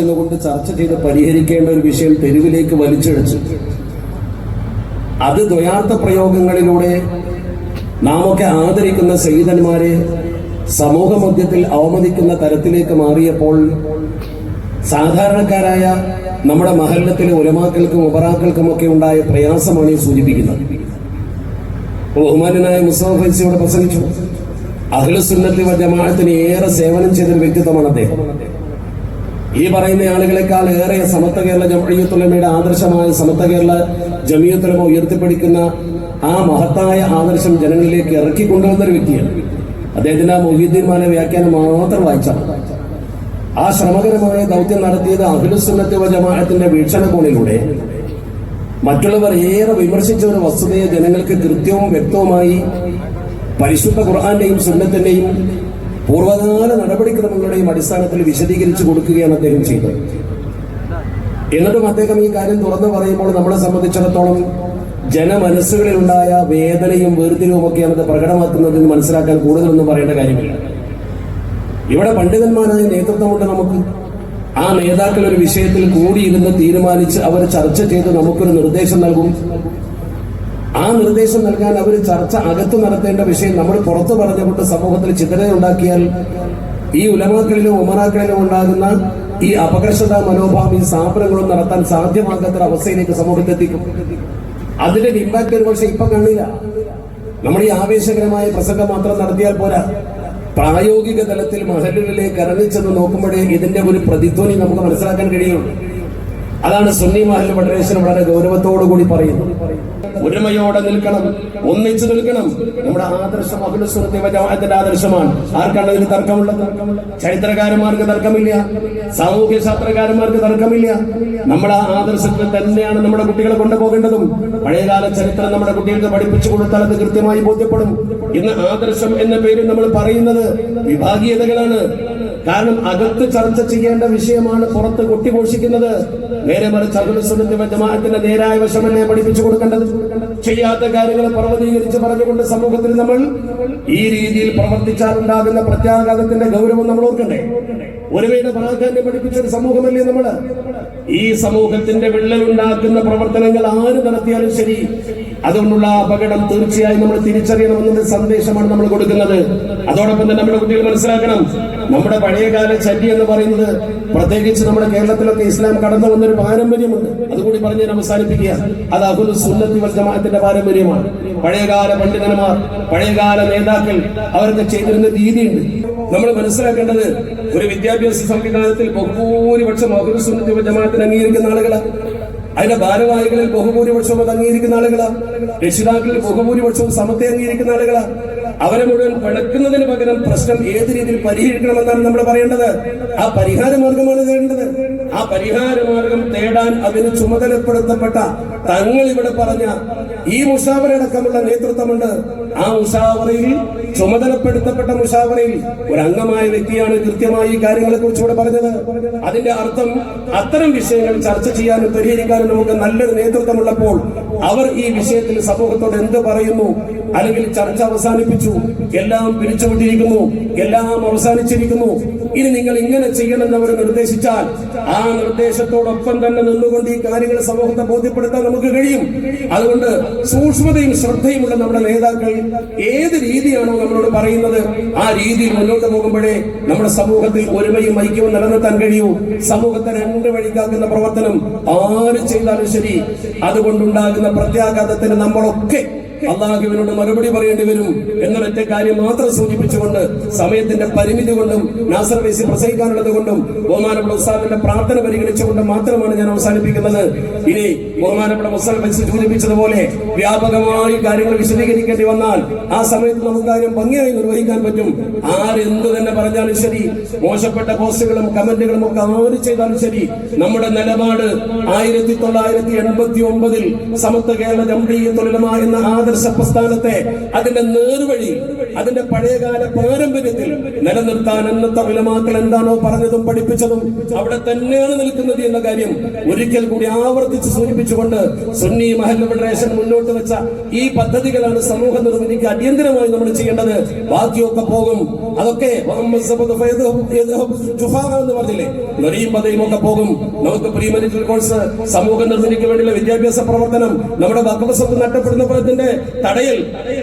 കൊണ്ട് ചർച്ച ചെയ്ത് പരിഹരിക്കേണ്ട ഒരു വിഷയം തെരുവിലേക്ക് വലിച്ചെടുത്തു അത് ദ്വയാർത്ഥ പ്രയോഗങ്ങളിലൂടെ നാമൊക്കെ ആദരിക്കുന്ന സൈതന്മാരെ സമൂഹ മധ്യത്തിൽ അവമതിക്കുന്ന തരത്തിലേക്ക് മാറിയപ്പോൾ സാധാരണക്കാരായ നമ്മുടെ മഹല്ലത്തിലെ ഉലമാക്കൾക്കും ഉപറാക്കൾക്കും ഒക്കെ ഉണ്ടായ പ്രയാസമാണ് ഈ സൂചിപ്പിക്കുന്നത്. ബഹുമാനനായ മുസ്തഫ ഫൈസിയോട് പ്രസംഗിച്ചു. അഖിലുസുന്നത്തി ജമാഅത്തിന് ഏറെ സേവനം ചെയ്തൊരു വ്യക്തിത്വമാണ് അദ്ദേഹം. ഈ പറയുന്ന ആളുകളെക്കാൾ ഏറെ സമത്വ കേരള ജമയത്തുലമയുടെ ആദർശമായ സമത്വ കേരള ജമിയത്തുലമ ഉയർത്തിപ്പിടിക്കുന്ന ആ മഹത്തായ ആദർശം ജനങ്ങളിലേക്ക് ഇറക്കിക്കൊണ്ടുവന്ന ഒരു വ്യക്തിയാണ്. അദ്ദേഹത്തിന്റെ ആ മൊഹീദ്ദീൻ മാല വ്യാഖ്യാനം മാത്രം വായിച്ചാൽ ആ ശ്രമകരമായ ദൗത്യം നടത്തിയത് അഖിലുസുന്നത്തി ജമാഅത്തിന്റെ വീക്ഷണകോണിലൂടെ മറ്റുള്ളവർ ഏറെ വിമർശിച്ച ഒരു വസ്തുതയെ ജനങ്ങൾക്ക് കൃത്യവും വ്യക്തവുമായി പരിശുദ്ധ ഖുർആന്റെയും സുന്നത്തിന്റെയും പൂർവകാല നടപടിക്രമങ്ങളുടെയും അടിസ്ഥാനത്തിൽ വിശദീകരിച്ചു കൊടുക്കുകയാണ് അദ്ദേഹം ചെയ്തത്. എന്നിട്ടും അദ്ദേഹം ഈ കാര്യം തുറന്നു പറയുമ്പോൾ നമ്മളെ സംബന്ധിച്ചിടത്തോളം ജനമനസ്സുകളിലുണ്ടായ വേദനയും വേർതിരിവും ഒക്കെയാണ് അത് പ്രകടമാക്കുന്നതെന്ന് മനസ്സിലാക്കാൻ കൂടുതലൊന്നും പറയേണ്ട കാര്യമില്ല. ഇവിടെ പണ്ഡിതന്മാരായ നേതൃത്വമുണ്ട് നമുക്ക് ആ നേതാക്കൾ ഒരു വിഷയത്തിൽ കൂടിയിരുന്ന് തീരുമാനിച്ച് അവർ ചർച്ച ചെയ്ത് നമുക്കൊരു നിർദ്ദേശം നൽകും. ആ നിർദ്ദേശം നൽകാൻ അവർ ചർച്ച അകത്ത് നടത്തേണ്ട വിഷയം നമ്മൾ പുറത്തു പറഞ്ഞുകൊണ്ട് സമൂഹത്തിൽ ചിന്തനയുണ്ടാക്കിയാൽ ഈ ഉലമാക്കളിലും ഉമറാക്കളിലും ഉണ്ടാകുന്ന ഈ അപകർഷത മനോഭാവം ഈ സ്ഥാപനങ്ങളും നടത്താൻ സാധ്യമാകാത്ത അവസ്ഥയിലേക്ക് അവസ്ഥയിലേക്ക് സമൂഹത്തെത്തിക്കും. അതിന്റെ ഇമ്പാക്ട് ഒരു പക്ഷെ ഇപ്പൊ കണ്ടില്ല നമ്മൾ ഈ ആവേശകരമായ പ്രസംഗം മാത്രം നടത്തിയാൽ പോരാ. പ്രായോഗിക തലത്തിൽ മഹലുകളിലേക്ക് ഇറങ്ങിച്ചെന്ന് നോക്കുമ്പോഴേ ഇതിന്റെ ഒരു പ്രതിധ്വനി നമുക്ക് മനസ്സിലാക്കാൻ കഴിയുള്ളൂ. അതാണ് സുന്നി മഹൽ ഫെഡറേഷൻ വളരെ ഗൗരവത്തോടു കൂടി പറയുന്നത്. ഒരുമയോടെ നിൽക്കണം ഒന്നിച്ചു നിൽക്കണം. നമ്മുടെ ആദർശം അഖിലുസുന്നത്തിന്റെ ആദർശമാണ്. ആർക്കാണ് അതിന് തർക്കമുള്ളത്? ചരിത്രകാരന്മാർക്ക് തർക്കമില്ല. സാമൂഹ്യ ശാസ്ത്രകാരന്മാർക്ക് തർക്കമില്ല. നമ്മുടെ ആദർശത്തിൽ തന്നെയാണ് നമ്മുടെ കുട്ടികളെ കൊണ്ടുപോകേണ്ടതും. പഴയകാല ചരിത്രം നമ്മുടെ കുട്ടികൾക്ക് പഠിപ്പിച്ചു കൊടുത്താൽ അത് കൃത്യമായി ബോധ്യപ്പെടും. ഇന്ന് ആദർശം എന്ന പേരിൽ നമ്മൾ പറയുന്നത് വിഭാഗീയതകളാണ്. കാരണം അകത്ത് ചർച്ച ചെയ്യേണ്ട വിഷയമാണ് പുറത്ത് കൊട്ടിഘോഷിക്കുന്നത്. നേരെ മറിച്ച് അഖിലുസുന്നത്തി ജമാഅത്തിന്റെ നേരായ വശമല്ലേ പഠിപ്പിച്ചു കൊടുക്കേണ്ടത്? ചെയ്യാത്ത കാര്യങ്ങൾ പർവതീകരിച്ച് പറഞ്ഞുകൊണ്ട് സമൂഹത്തിൽ നമ്മൾ ഈ രീതിയിൽ പ്രവർത്തിച്ചാൽ ഉണ്ടാകുന്ന പ്രത്യാഘാതത്തിന്റെ ഗൗരവം നമ്മൾ ഓർക്കണ്ടേ? ഒരുവയുടെ പ്രാധാന്യം പഠിപ്പിച്ച ഒരു സമൂഹമല്ലേ നമ്മൾ? ഈ സമൂഹത്തിന്റെ വിള്ളലുണ്ടാക്കുന്ന പ്രവർത്തനങ്ങൾ ആര് നടത്തിയാലും ശരി. അതുകൊണ്ടുള്ള അപകടം തീർച്ചയായും നമ്മൾ തിരിച്ചറിയണമെന്നുള്ള സന്ദേശമാണ് നമ്മൾ കൊടുക്കുന്നത്. അതോടൊപ്പം തന്നെ നമ്മുടെ കുട്ടികൾ മനസ്സിലാക്കണം നമ്മുടെ പഴയകാല ചരി എന്ന് പറയുന്നത് പ്രത്യേകിച്ച് നമ്മുടെ കേരളത്തിലൊക്കെ ഇസ്ലാം കടന്നു വന്നൊരു പാരമ്പര്യമുണ്ട്. അതുകൂടി പറഞ്ഞ് ഞാൻ അവസാനിപ്പിക്കുക. അത് അഹുൽ സുന്നത്തി വൽ ജമാഅത്തിന്റെ പാരമ്പര്യമാണ്. പഴയകാല പണ്ഡിതന്മാർ പഴയകാല നേതാക്കൾ അവരൊക്കെ ചെയ്തിരുന്ന രീതിയുണ്ട്. നമ്മൾ മനസ്സിലാക്കേണ്ടത് ഒരു വിദ്യാഭ്യാസ സംവിധാനത്തിൽ ബഹുഭൂരിപക്ഷം അഹുൽ സുന്നത്തി വൽ ജമാഅത്തിന് അംഗീകരിക്കുന്ന ആളുകളാണ്. അതിന്റെ ഭാരവാഹികളിൽ ബഹുഭൂരിപക്ഷവും അത് അംഗീകരിക്കുന്ന ആളുകളാ. രക്ഷിതാക്കളിൽ ബഹുഭൂരിപക്ഷവും സമത്തെ അംഗീകരിക്കുന്ന ആളുകളാ. അവരെ മുഴുവൻ പെടുക്കുന്നതിന് പകരം പ്രശ്നം ഏത് രീതിയിൽ പരിഹരിക്കണമെന്നാണ് നമ്മൾ പറയേണ്ടത്? ആ പരിഹാര മാർഗമാണ് തേടേണ്ടത്. ആ പരിഹാര മാർഗം തേടാൻ അതിന് ചുമതലപ്പെടുത്തപ്പെട്ട തങ്ങൾ ഇവിടെ പറഞ്ഞ ഈ മുഷാവറയടക്കമുള്ള നേതൃത്വമുണ്ട്. ആ മുഷാവറയിൽ ചുമതലപ്പെടുത്തപ്പെട്ട മുഷാവറയിൽ ഒരു അംഗമായ വ്യക്തിയാണ് കൃത്യമായി ഈ കാര്യങ്ങളെ കുറിച്ച് ഇവിടെ പറഞ്ഞത്. അതിന്റെ അർത്ഥം അത്തരം വിഷയങ്ങൾ ചർച്ച ചെയ്യാനും പരിഹരിക്കാനും നമുക്ക് നല്ലൊരു നേതൃത്വമുള്ളപ്പോൾ അവർ ഈ വിഷയത്തിൽ സമൂഹത്തോട് എന്ത് പറയുന്നു? അല്ലെങ്കിൽ ചർച്ച അവസാനിപ്പിച്ചു എല്ലാം പിരിച്ചുവിട്ടിരിക്കുന്നു എല്ലാം അവസാനിച്ചിരിക്കുന്നു. ഇനി നിങ്ങൾ ഇങ്ങനെ ചെയ്യണമെന്ന് അവർ നിർദ്ദേശിച്ചാൽ ആ നിർദ്ദേശത്തോടൊപ്പം തന്നെ നിന്നുകൊണ്ട് ഈ കാര്യങ്ങൾ സമൂഹത്തെ ബോധ്യപ്പെടുത്താൻ നമുക്ക് കഴിയും. അതുകൊണ്ട് സൂക്ഷ്മതയും ശ്രദ്ധയുമുള്ള നമ്മുടെ നേതാക്കൾ ഏത് രീതിയാണോ നമ്മളോട് പറയുന്നത് ആ രീതിയിൽ മുന്നോട്ട് പോകുമ്പോഴേ നമ്മുടെ സമൂഹത്തിൽ ഒരുമയും ഐക്യവും നിലനിർത്താൻ കഴിയൂ. സമൂഹത്തെ രണ്ട് വഴിക്കാക്കുന്ന പ്രവർത്തനം ആര് ചെയ്താലും ശരി. അതുകൊണ്ടുണ്ടാകുന്ന പ്രത്യാഘാതത്തിന് നമ്മളൊക്കെ അള്ളാഹുവിനോട് മറുപടി പറയേണ്ടി വരും. എന്നൊരൊറ്റ കാര്യം മാത്രം സൂചിപ്പിച്ചുകൊണ്ട് സമയത്തിന്റെ പരിമിതി കൊണ്ടും നാസർ വൈസി പ്രസംഗിക്കാനുള്ളത് കൊണ്ടും ബഹുമാനപ്പെട്ട ഉസ്താദിന്റെ പ്രാർത്ഥന പരിഗണിച്ചുകൊണ്ട് മാത്രമാണ് ഞാൻ അവസാനിപ്പിക്കുന്നത്. ഇനി ബഹുമാനപ്പെട്ട മുസ്ലിം വൈസി സൂചിപ്പിച്ചതുപോലെ വ്യാപകമായി കാര്യങ്ങൾ വിശദീകരിക്കേണ്ടി വന്നാൽ ആ സമയത്ത് നമുക്ക് കാര്യം ഭംഗിയായി നിർവഹിക്കാൻ പറ്റും. ആരെന്ത് തന്നെ പറഞ്ഞാലും ശരി. മോശപ്പെട്ട പോസ്റ്റുകളും കമന്റുകളും ഒക്കെ ആര് ചെയ്താലും ശരി. നമ്മുടെ നിലപാട് ആയിരത്തി തൊള്ളായിരത്തി എൺപത്തി ഒമ്പതിൽ സമത്വ കേരള ജംഹീയ തൊഴിലമ എന്ന ആദർശ പ്രസ്ഥാനത്തെ അതിന്റെ നേർവഴി അതിന്റെ പഴയകാല പാരമ്പര്യത്തിൽ നിലനിർത്താൻ അന്നത്തെ വിലമാക്കൾ എന്താണോ പറഞ്ഞതും പഠിപ്പിച്ചതും അവിടെ തന്നെയാണ് നിൽക്കുന്നത് എന്ന കാര്യം ഒരിക്കൽ കൂടി ആവർത്തിച്ച് സൂചിപ്പിച്ചുകൊണ്ട് സുന്നി മഹൽ ഫെഡറേഷൻ മുന്നോട്ട് വെച്ച ഈ പദ്ധതികളാണ് സമൂഹ നിർമ്മിതിക്ക് അടിയന്തരമായി നമ്മൾ ചെയ്യേണ്ടത്. ബാക്കിയൊക്കെ പോകും. അതൊക്കെ എന്ന് പറഞ്ഞില്ലേ? പോകും. നമുക്ക് പ്രീ മെഡിക്കൽ കോഴ്സ് സമൂഹ നിർമ്മിതിക്ക് വേണ്ടിയുള്ള വിദ്യാഭ്യാസ പ്രവർത്തനം നമ്മുടെ വക്കവസ്വത്ത് നഷ്ടപ്പെടുന്നതിന്റെ തടയൽ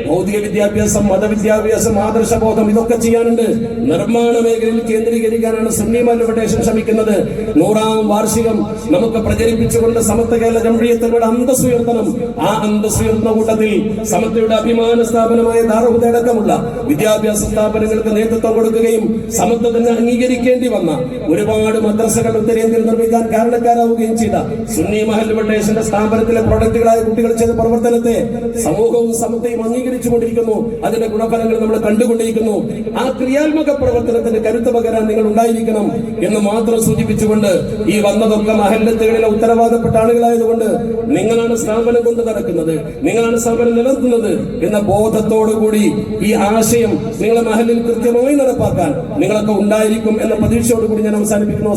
ഭൗതിക വിദ്യാഭ്യാസം മതവിദ്യാഭ്യാസം ആദർശബോധം ഇതൊക്കെ ചെയ്യാനുണ്ട്. നിർമ്മാണ മേഖലയിൽ കേന്ദ്രീകരിക്കാനാണ് സുന്നി ഫെഡറേഷൻ ശ്രമിക്കുന്നത്. നൂറാം വാർഷികം നമുക്ക് പ്രചരിപ്പിച്ചുകൊണ്ട് സമത്വ കേരള ജംഹീയത്തിലൂടെ അന്തസ് ഉയർത്തണം ആ അന്തസ് ഉയർത്തുന്ന കൂട്ടത്തിൽ സമത്വയുടെ അഭിമാന സ്ഥാപനമായ ദാറുഹുദയടക്കമുള്ള വിദ്യാഭ്യാസ സ്ഥാപനങ്ങൾക്ക് നേതൃത്വം കൊടുക്കുകയും സമത്വത്തിന് അംഗീകരിക്കേണ്ടി വന്ന ഒരുപാട് മദ്രസകൾ ഉത്തരേന്ത്യയിൽ നിർമ്മിക്കാൻ കാരണക്കാരാവുകയും ചെയ്ത സുന്നി മഹൽ സ്ഥാപനത്തിലെ പ്രൊഡക്റ്റുകളായ കുട്ടികൾ ചെയ്ത പ്രവർത്തനത്തെ സമൂഹവും സമത്വയും അംഗീകരിച്ചുകൊണ്ടിരിക്കുന്നു. അതിന്റെ ഗുണഫലങ്ങൾ നമ്മൾ കണ്ടുകൊണ്ടിരിക്കുന്നു ആ ക്രിയാത്മക പ്രവർത്തനത്തിന്റെ കരുത്ത് പകരാൻ നിങ്ങൾ ഉണ്ടായിരിക്കണം എന്ന് മാത്രം സൂചിപ്പിച്ചുകൊണ്ട് ഈ വന്നതൊക്കെ മഹല്ലത്തുകളിലെ ഉത്തരവാദപ്പെട്ട ആളുകളായതുകൊണ്ട് നിങ്ങളാണ് സ്ഥാപനം കൊണ്ട് നടക്കുന്നത് നിങ്ങളാണ് സ്ഥാപനം നിലനിർത്തുന്നത് എന്ന ബോധത്തോടുകൂടി ഈ ആശയം നിങ്ങളെ മഹലിൽ കൃത്യമായി നടപ്പാക്കാൻ നിങ്ങളൊക്കെ ഉണ്ടായിരിക്കും എന്ന പ്രതീക്ഷയോടുകൂടി ഞാൻ അവസാനിപ്പിക്കുന്നു.